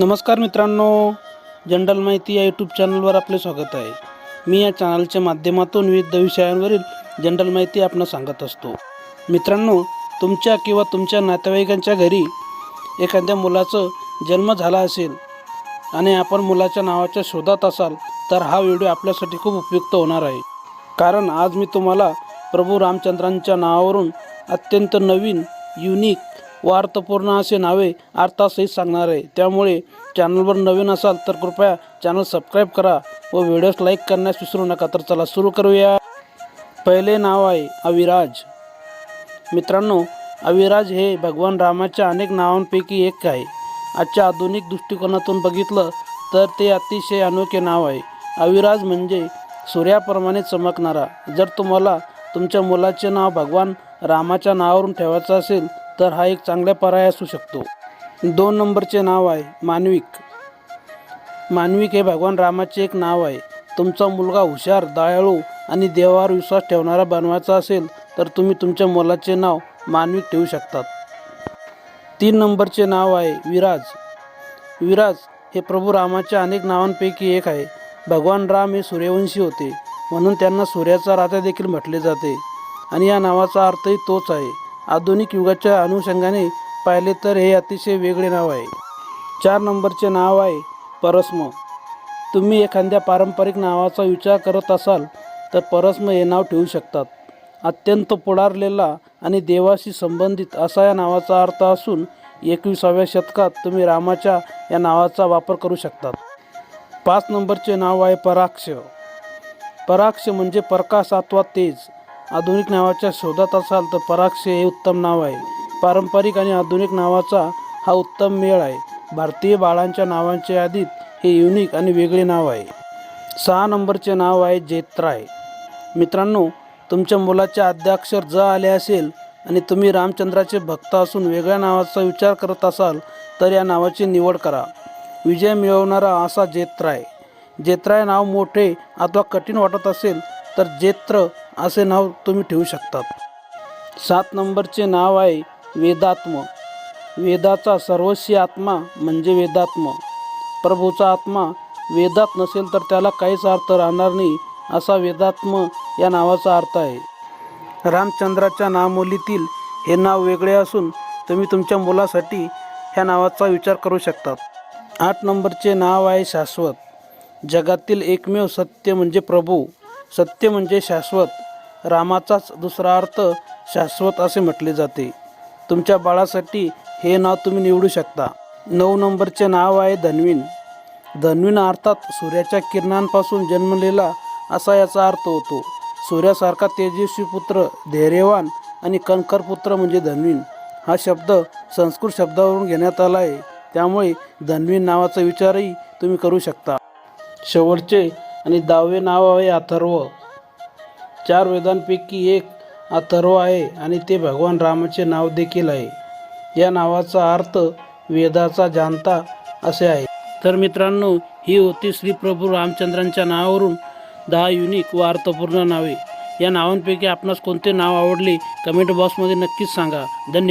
नमस्कार मित्रांनो जनरल माहिती या यूट्यूब चॅनलवर आपले स्वागत आहे. मी या चॅनलच्या माध्यमातून विविध विषयांवरील जनरल माहिती आपण सांगत असतो. मित्रांनो तुमच्या किंवा तुमच्या नातेवाईकांच्या घरी एखाद्या मुलाचं जन्म झाला असेल आणि आपण मुलाच्या नावाच्या शोधात असाल तर हा व्हिडिओ आपल्यासाठी खूप उपयुक्त होणार आहे. कारण आज मी तुम्हाला प्रभू रामचंद्रांच्या नावावरून अत्यंत नवीन युनिक व अर्थपूर्ण असे नावे अर्थासहित सांगणार आहे. त्यामुळे चॅनलवर नवीन असाल तर कृपया चॅनल सबस्क्राईब करा व व्हिडिओज लाईक करण्यास विसरू नका. तर चला सुरू करूया. पहिले नाव आहे अविराज. मित्रांनो अविराज हे भगवान रामाच्या अनेक नावांपैकी एक आहे. आजच्या आधुनिक दृष्टिकोनातून बघितलं तर ते अतिशय अनोखे नाव आहे. अविराज म्हणजे सूर्याप्रमाणे चमकणारा. जर तुम्हाला तुमच्या मुलाचे नाव भगवान रामाच्या नावावरून ठेवायचं असेल तर हा एक चांगला पर्याय असू शकतो. दोन नंबरचे नाव आहे मानविक. मानविक हे भगवान रामाचे एक नाव आहे. तुमचा मुलगा हुशार दयाळू आणि देवावर विश्वास ठेवणारा बनवायचा असेल तर तुम्ही तुमच्या मुलाचे नाव मानविक ठेवू शकतात. तीन नंबरचे नाव आहे विराज. विराज हे प्रभू रामाच्या अनेक नावांपैकी एक आहे. भगवान राम हे सूर्यवंशी होते म्हणून त्यांना सूर्याचा राजा देखील म्हटले जाते. आणि या नावाचा अर्थही तोच आहे. आधुनिक युगाच्या अनुषंगाने पाहिले तर हे अतिशय वेगळे नाव आहे. चार नंबरचे नाव आहे परस्म. तुम्ही एखाद्या पारंपरिक नावाचा विचार करत असाल तर परस्म हे नाव ठेवू शकतात. अत्यंत पुढारलेला आणि देवाशी संबंधित असा या नावाचा अर्थ असून एकविसाव्या शतकात तुम्ही रामाच्या या नावाचा वापर करू शकतात. पाच नंबरचे नाव आहे पराक्ष. पराक्ष म्हणजे प्रकाश अथवा तेज. आधुनिक नावाच्या शोधात असाल तर पराक्ष हे उत्तम नाव आहे. पारंपरिक आणि आधुनिक नावाचा हा उत्तम मेळ आहे. भारतीय बाळांच्या नावांच्या यादीत हे युनिक आणि वेगळे नाव आहे. सहा नंबरचे नाव आहे जेत्राय. मित्रांनो तुमच्या मुलाचे आद्याक्षर ज आले असेल आणि तुम्ही रामचंद्राचे भक्त असून वेगळ्या नावाचा विचार करत असाल तर या नावाची निवड करा. विजय मिळवणारा असा जेत्राय. जेत्राय नाव मोठे अथवा कठीण वाटत असेल तर जेत्र असे नाव तुम्ही ठेवू शकतात. सात नंबरचे नाव आहे वेदात्म. वेदाचा सर्वस्वी आत्मा म्हणजे वेदात्म. प्रभूचा आत्मा वेदात नसेल तर त्याला काहीच अर्थ राहणार नाही असा वेदात्म या नावाचा अर्थ आहे. रामचंद्राच्या नामोलीतील हे नाव वेगळे असून तुम्ही तुमच्या मुलासाठी ह्या नावाचा विचार करू शकतात. आठ नंबरचे नाव आहे शाश्वत. जगातील एकमेव सत्य म्हणजे प्रभू. सत्य म्हणजे शाश्वत. रामाचाच दुसरा अर्थ शाश्वत असे म्हटले जाते. तुमच्या बाळासाठी हे नाव तुम्ही निवडू शकता. नऊ नंबरचे नाव आहे धन्वीन. धन्वीन अर्थात सूर्याच्या किरणांपासून जन्मलेला असा याचा अर्थ होतो. सूर्यासारखा तेजस्वी पुत्र धैर्यवान आणि कणखर पुत्र म्हणजे धन्वीन. हा शब्द संस्कृत शब्दावरून घेण्यात आला आहे. त्यामुळे धन्वीन नावाचा विचारही तुम्ही करू शकता. शेवटचे आणि दहावे नाव आहे अथर्व. चार वेदांपैकी एक अथर्व आहे आणि ते भगवान रामाचे नाव देखील आहे. या नावाचा अर्थ वेदाचा जाणता असे आहे. तर मित्रांनो ही होती श्री प्रभू रामचंद्रांच्या नावावरून दहा युनिक व अर्थपूर्ण नावे. या नावांपैकी आपणास कोणते नाव आवडले कमेंट बॉक्समध्ये नक्कीच सांगा. धन्यवाद.